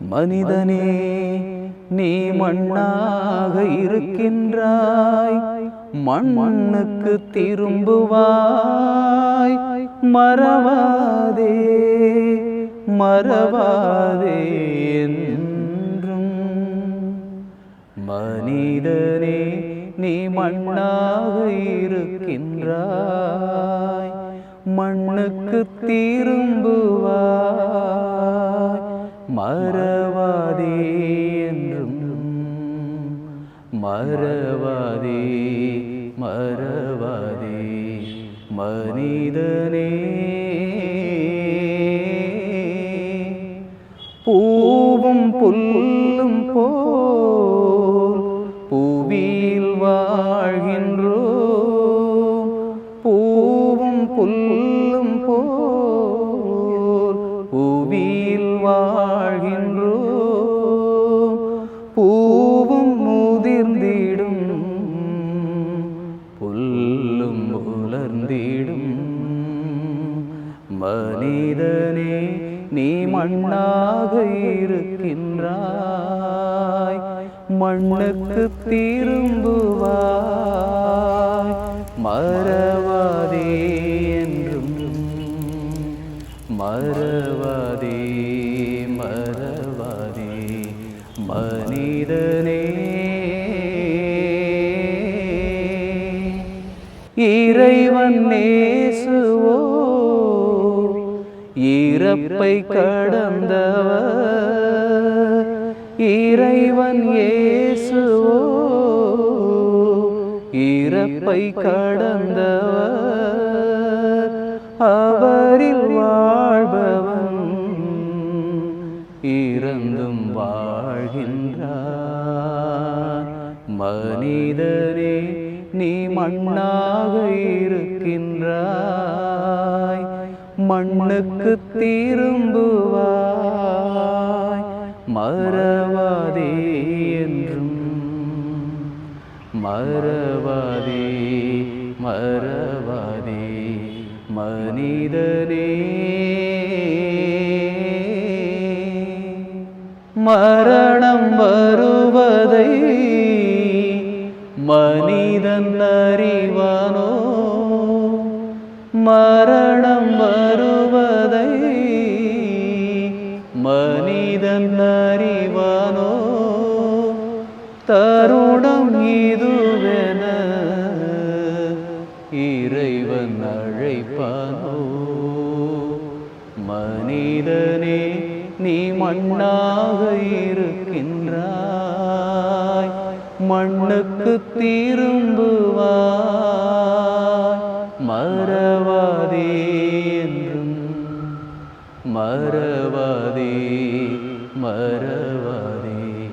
மனிதனே நீ மண்ணாக இருக்கின்றாய். மண் மண்ணுக்கு திரும்புவாய். மறவாதே மறவாதே என்றும். மனிதனே நீ மண்ணாக இருக்கின்றாய். மண்ணுக்கு திரும்புவாய். மறவாதே என்றும் மறவாதே மறவாதே மனிதனே வந்திடும் மனிதனே நீ மண்ணாக இருக்கின்றாய். மண்ணுக்கு திரும்புவாய். மறவாதே என்றும். மறவாதே மறவாதே. மனிதனே ஈரப்பை கடந்தவர். இறைவன் இயேசுவோ ஈரப்பை கடந்தவர். அவரில் வாழ்பவன் இறந்தும் வாழ்கின்றார். மனிதனே நீ மண்ணாக இருக்கின்றாய். மண்ணுக்கு திரும்புவாய். மறவாதே என்றும். மறவாதே மறவாதே மனிதனே. மரணம் வருவதை மனித மரணம் வருவதை மனிதன் அறிவானோ? தருணம் இதுவென இறைவன் அழைப்பானோ? மனிதனே நீ மண்ணாக இருக்கின்றாய். மண்ணுக்கு திரும்புவாய். மறவாதே மறவாதே.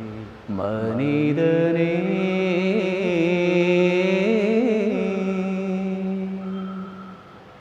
மனிதனே